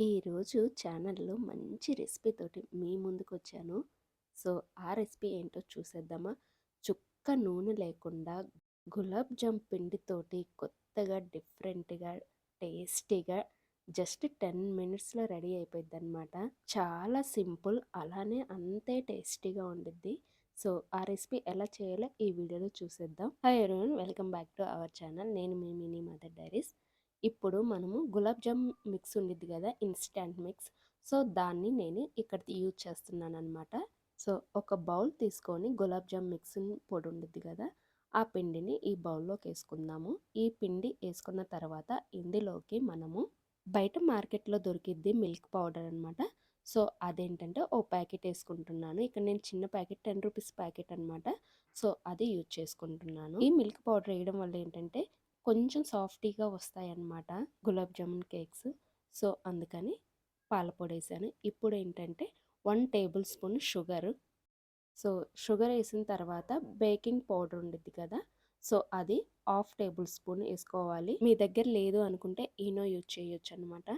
ఈరోజు ఛానల్లో మంచి రెసిపీతోటి మీ ముందుకు వచ్చాను సో, ఆ రెసిపీ ఏంటో చూసేద్దామా? చుక్క నూనె లేకుండా గులాబ్ జామ్ పిండితోటి కొత్తగా, డిఫరెంట్‌గా, టేస్టీగా జస్ట్ 10 మినిట్స్‌లో రెడీ అయిపోయిద్దనమాట. చాలా సింపుల్. అలానే అంతే టేస్టీగా ఉండిద్ది. సో, ఆ రెసిపీ ఎలా చేయాలో ఈ వీడియోలో చూసేద్దాం. Hi everyone welcome back to our channel. నేను మీ మినీ మదర్ డైరీస్. ఇప్పుడు మనము గులాబ్ జామ్ మిక్స్ ఉండిద్ది కదా ఇన్స్టెంట్ మిక్స్ సో దాన్ని నేను ఇక్కడ యూజ్ చేస్తున్నాను అనమాట సో ఒక బౌల్ తీసుకొని గులాబ్ జామ్ మిక్స్ పొడి ఉండిద్ది కదా ఆ పిండిని ఈ బౌల్లోకి వేసుకుందాము. ఈ పిండి వేసుకున్న తర్వాత ఇందులోకి మనము బయట మార్కెట్లో దొరికిద్ది మిల్క్ పౌడర్ అనమాట సో అదేంటంటే ఓ ప్యాకెట్ వేసుకుంటున్నాను. ఇక్కడ నేను చిన్న ప్యాకెట్ టెన్ రూపీస్ ప్యాకెట్ అనమాట సో అది యూజ్ చేసుకుంటున్నాను. ఈ మిల్క్ పౌడర్ వేయడం వల్ల ఏంటంటే కొంచెం సాఫ్టీగా వస్తాయన్నమాట గులాబ్ జామున్ కేక్స్. సో అందుకని పాలపొడి వేసాను ఇప్పుడు ఏంటంటే one tablespoon sugar. So sugar వేసిన తర్వాత బేకింగ్ పౌడర్ ఉండిద్ది కదా సో అది హాఫ్ టేబుల్ స్పూన్ వేసుకోవాలి. మీ దగ్గర లేదు అనుకుంటే ఈనో యూజ్ చేయొచ్చు అనమాట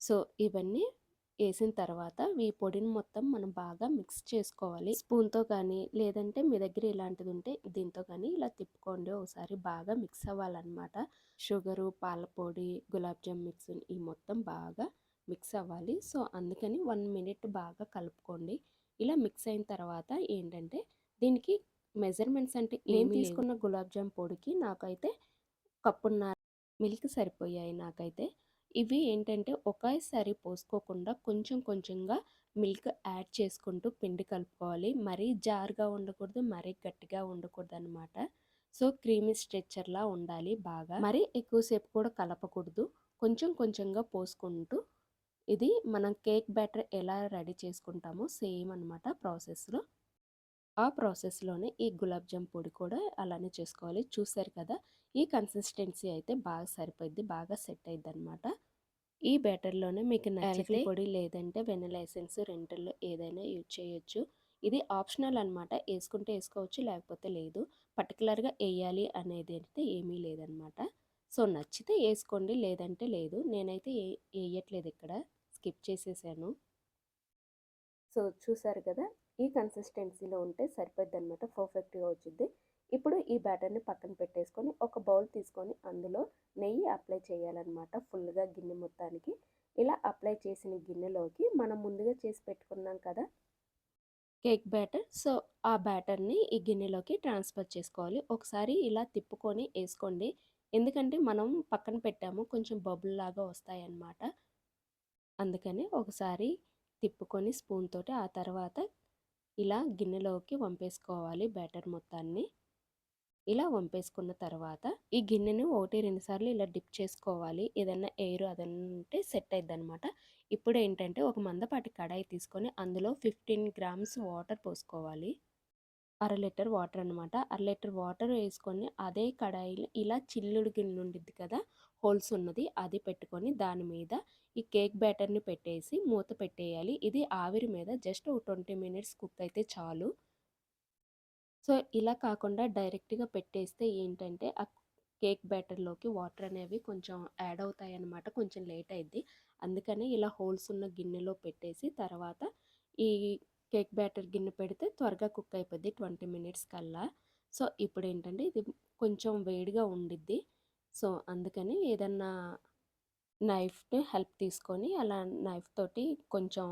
సో ఇవన్నీ వేసిన తర్వాత ఈ పొడిని మొత్తం మనం బాగా మిక్స్ చేసుకోవాలి. స్పూన్తో కానీ లేదంటే మీ దగ్గర ఇలాంటిది ఉంటే దీంతో కానీ ఇలా తిప్పుకోండి. ఒకసారి బాగా మిక్స్ అవ్వాలన్నమాట. షుగరు పాల పొడి గులాబ్ జామ్ మిక్స్ ఈ మొత్తం బాగా మిక్స్ అవ్వాలి. సో అందుకని వన్ మినిట్ బాగా కలుపుకోండి. ఇలా మిక్స్ అయిన తర్వాత ఏంటంటే దీనికి మెజర్మెంట్స్ అంటే నేను తీసుకున్న గులాబ్ జామ్ పొడికి నాకైతే కప్పున్నర మిల్క్ సరిపోయాయి నాకైతే. ఇవి ఏంటంటే ఒకేసారి పోసుకోకుండా కొంచెం కొంచెంగా మిల్క్ యాడ్ చేసుకుంటూ పిండి కలుపుకోవాలి. మరీ జారుగా ఉండకూడదు మరీ గట్టిగా ఉండకూడదు అనమాట సో క్రీమీ స్ట్రెచ్చర్లా ఉండాలి బాగా. మరీ ఎక్కువసేపు కూడా కలపకూడదు. కొంచెం కొంచెంగా పోసుకుంటూ ఇది మనం కేక్ బ్యాటర్ ఎలా రెడీ చేసుకుంటామో సేమ్ అనమాట ప్రాసెస్లో. ఆ ప్రాసెస్లోనే ఈ గులాబ్ జామ్ పొడి కూడా అలానే చేసుకోవాలి. చూసారు కదా ఈ కన్సిస్టెన్సీ అయితే బాగా సరిపోయింది బాగా సెట్ అయింది అనమాట ఈ బ్యాటర్లోనే మీకు నచ్చితే పొడి లేదంటే వెనల్ ఎసెన్స్ రెండులో ఏదైనా యూజ్ చేయొచ్చు. ఇది ఆప్షనల్ అనమాట వేసుకుంటే వేసుకోవచ్చు లేకపోతే లేదు. పర్టికులర్గా వేయాలి అనేది అయితే ఏమీ లేదనమాట సో నచ్చితే వేసుకోండి లేదంటే లేదు. నేనైతే వేయట్లేదు ఇక్కడ. స్కిప్ చేసేసాను. సో చూసారు కదా? ఈ కన్సిస్టెన్సీలో ఉంటే సరిపోద్ది అనమాట పర్ఫెక్ట్గా వచ్చింది ఇప్పుడు ఈ బ్యాటర్ని పక్కన పెట్టేసుకొని ఒక బౌల్ తీసుకొని అందులో నెయ్యి అప్లై చేయాలన్నమాట ఫుల్గా గిన్నె మొత్తానికి. ఇలా అప్లై చేసిన గిన్నెలోకి మనం ముందుగా చేసి పెట్టుకున్నాం కదా కేక్ బ్యాటర్ సో ఆ బ్యాటర్ని ఈ గిన్నెలోకి ట్రాన్స్ఫర్ చేసుకోవాలి. ఒకసారి ఇలా తిప్పుకొని వేసుకోండి. ఎందుకంటే మనం పక్కన పెట్టాము కొంచెం బబుల్ లాగా వస్తాయన్నమాట. అందుకని ఒకసారి తిప్పుకొని స్పూన్ తోటి ఆ తర్వాత ఇలా గిన్నెలోకి వంపేసుకోవాలి బ్యాటర్ మొత్తాన్ని. ఇలా వంపేసుకున్న తర్వాత ఈ గిన్నెను ఒకటి రెండు సార్లు ఇలా డిప్ చేసుకోవాలి. ఏదన్నా ఎయిర్ అదంటే సెట్ అయింది అనమాట ఇప్పుడు ఏంటంటే ఒక మందపాటి కడాయి తీసుకొని అందులో ఫిఫ్టీన్ గ్రామ్స్ వాటర్ పోసుకోవాలి. అర లీటర్ వాటర్ అనమాట అర లీటర్ వాటర్ వేసుకొని అదే కడాయిలో ఇలా చిల్లుడు గిన్నె ఉండిద్ది కదా హోల్స్ ఉన్నది అది పెట్టుకొని దాని మీద ఈ కేక్ బ్యాటర్ని పెట్టేసి మూత పెట్టేయాలి. ఇది ఆవిరి మీద జస్ట్ ఒక ట్వంటీ మినిట్స్ కుక్ అయితే చాలు. సో ఇలా కాకుండా డైరెక్ట్గా పెట్టేస్తే ఏంటంటే ఆ కేక్ బ్యాటర్లోకి వాటర్ అనేవి కొంచెం యాడ్ అవుతాయి అన్నమాట కొంచెం లేట్ అయింది అందుకని ఇలా హోల్స్ ఉన్న గిన్నెలో పెట్టేసి తర్వాత ఈ కేక్ బ్యాటర్ గిన్నె పెడితే త్వరగా కుక్ అయిపోద్ది ట్వంటీ మినిట్స్ కల్లా. సో ఇప్పుడు ఏంటంటే ఇది కొంచెం వేడిగా ఉండిద్ది. సో అందుకని ఏదన్నా నైఫ్ హెల్ప్ తీసుకొని అలా నైఫ్ తోటి కొంచెం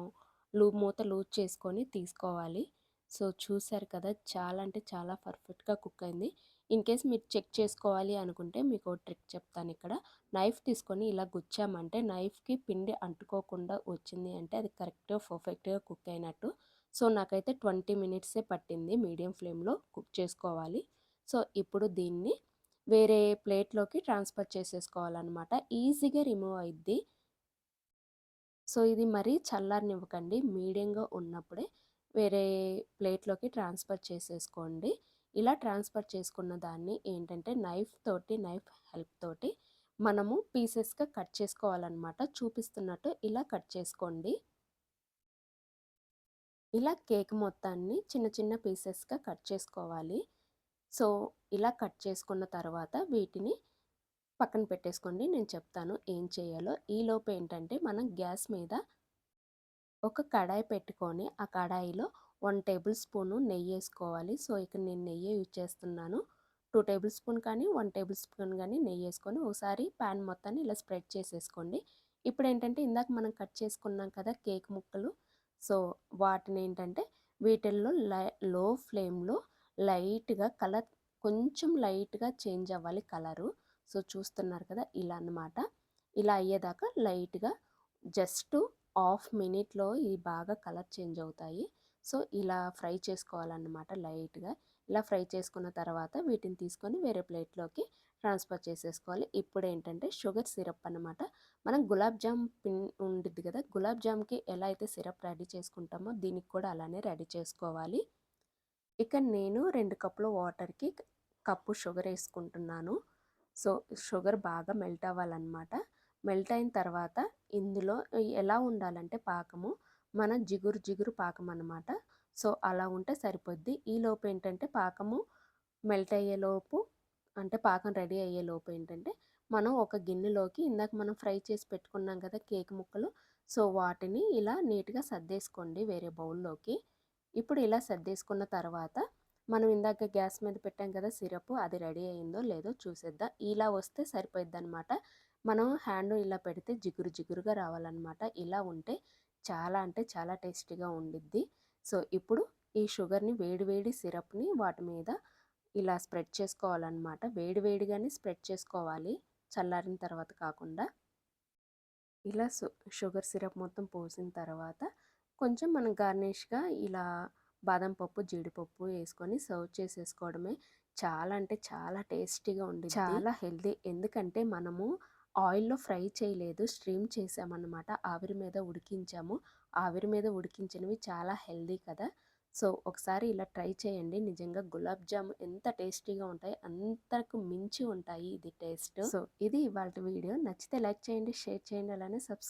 లూ మూత లూజ్ చేసుకొని తీసుకోవాలి. సో చూసారు కదా! చాలా అంటే చాలా పర్ఫెక్ట్గా కుక్ అయింది. ఇన్ కేస్ మీరు చెక్ చేసుకోవాలి అనుకుంటే మీకు ట్రిక్ చెప్తాను ఇక్కడ. నైఫ్ తీసుకొని ఇలా గుచ్చామంటే నైఫ్కి పిండి అంటుకోకుండా వచ్చింది అంటే అది కరెక్ట్గా పర్ఫెక్ట్గా కుక్ అయినట్టు. సో నాకైతే ట్వంటీ మినిట్సే పట్టింది మీడియం ఫ్లేమ్లో కుక్ చేసుకోవాలి. సో ఇప్పుడు దీన్ని వేరే ప్లేట్లోకి ట్రాన్స్ఫర్ చేసేసుకోవాలన్నమాట. ఈజీగా రిమూవ్ అయిద్ది. సో ఇది మరీ చల్లారనివ్వకండి. మీడియంగా ఉన్నప్పుడే వేరే ప్లేట్లోకి ట్రాన్స్ఫర్ చేసేసుకోండి. ఇలా ట్రాన్స్ఫర్ చేసుకున్న దాన్ని ఏంటంటే నైఫ్ తోటి నైఫ్ హెల్ప్ తోటి మనము పీసెస్గా కట్ చేసుకోవాలన్నమాట. చూపిస్తున్నట్టు ఇలా కట్ చేసుకోండి. ఇలా కేక్ మొత్తాన్ని చిన్న చిన్న పీసెస్గా కట్ చేసుకోవాలి. సో ఇలా కట్ చేసుకున్న తర్వాత వీటిని పక్కన పెట్టేసుకోండి. నేను చెప్తాను ఏం చేయాలో. ఈలోపు ఏంటంటే మనం గ్యాస్ మీద ఒక కడాయి పెట్టుకొని ఆ కడాయిలో వన్ టేబుల్ స్పూను నెయ్యి వేసుకోవాలి. సో ఇక్కడ నేను నెయ్యి యూజ్ చేస్తున్నాను. టూ టేబుల్ స్పూన్ కానీ వన్ టేబుల్ స్పూన్ కానీ నెయ్యి వేసుకొని ఒకసారి ప్యాన్ మొత్తాన్ని ఇలా స్ప్రెడ్ చేసేసుకోండి. ఇప్పుడు ఏంటంటే ఇందాక మనం కట్ చేసుకున్నాం కదా కేక్ ముక్కలు. సో వాటిని ఏంటంటే వీటిల్లో లై లో ఫ్లేమ్లో లైట్గా కలర్ కొంచెం లైట్గా చేంజ్ అవ్వాలి కలరు. సో చూస్తున్నారు కదా ఇలా అన్నమాట. ఇలా అయ్యేదాకా లైట్గా జస్ట్ హాఫ్ మినిట్లో ఇవి బాగా కలర్ చేంజ్ అవుతాయి. సో ఇలా ఫ్రై చేసుకోవాలన్నమాట లైట్గా. ఇలా ఫ్రై చేసుకున్న తర్వాత వీటిని తీసుకొని వేరే ప్లేట్లోకి ట్రాన్స్ఫర్ చేసేసుకోవాలి. ఇప్పుడు ఏంటంటే షుగర్ సిరప్ అనమాట మనం గులాబ్ జామ్ పిన్ ఉండిద్ది కదా గులాబ్ జామ్కి ఎలా అయితే సిరప్ రెడీ చేసుకుంటామో దీనికి కూడా అలానే రెడీ చేసుకోవాలి. ఇక నేను రెండు కప్పుల వాటర్కి కప్పు షుగర్ వేసుకుంటున్నాను. సో షుగర్ బాగా మెల్ట్ అవ్వాలన్నమాట. మెల్ట్ అయిన తర్వాత ఇందులో ఎలా ఉండాలంటే పాకము మన జిగురు జిగురు పాకం అనమాట సో అలా ఉంటే సరిపోద్ది. ఈ లోపు ఏంటంటే పాకము మెల్ట్ అయ్యేలోపు అంటే పాకం రెడీ అయ్యేలోపు ఏంటంటే మనం ఒక గిన్నెలోకి ఇందాక మనం ఫ్రై చేసి పెట్టుకున్నాం కదా కేక్ ముక్కలు. సో వాటిని ఇలా నీట్గా సర్దేసుకోండి వేరే బౌల్లోకి. ఇప్పుడు ఇలా సర్దేసుకున్న తర్వాత మనం ఇందాక గ్యాస్ మీద పెట్టాం కదా సిరప్ అది రెడీ అయిందో లేదో చూసేద్దాం. ఇలా వస్తే సరిపోయిద్ది అనమాట మనం హ్యాండ్ ఇలా పెడితే జిగురు జిగురుగా రావాలన్నమాట. ఇలా ఉంటే చాలా అంటే చాలా టేస్టీగా ఉండిద్ది. సో ఇప్పుడు ఈ షుగర్ని వేడివేడి సిరప్ని వాటి మీద ఇలా స్ప్రెడ్ చేసుకోవాలన్నమాట. వేడివేడిగానే స్ప్రెడ్ చేసుకోవాలి. చల్లారిన తర్వాత కాకుండా. ఇలా షుగర్ సిరప్ మొత్తం పోసిన తర్వాత కొంచెం మనం గార్నిష్గా ఇలా బాదం పప్పు జీడిపప్పు వేసుకొని సర్వ్ చేసేసుకోవడమే చాలా అంటే చాలా టేస్టీగా ఉంది చాలా హెల్దీ ఎందుకంటే మనము ఆయిల్లో ఫ్రై చేయలేదు. స్ట్రీమ్ చేసామన్నమాట. ఆవిరి మీద ఉడికించాము. ఆవిరి మీద ఉడికించినవి చాలా హెల్దీ కదా. సో ఒకసారి ఇలా ట్రై చేయండి. నిజంగా గులాబ్ జామ్ ఎంత టేస్టీగా ఉంటాయి అంతకు మించి ఉంటాయి ఇది టేస్ట్. సో ఇది ఇవాళ వీడియో. నచ్చితే లైక్ చేయండి షేర్ చేయండి అలానే సబ్స్క్రైబ్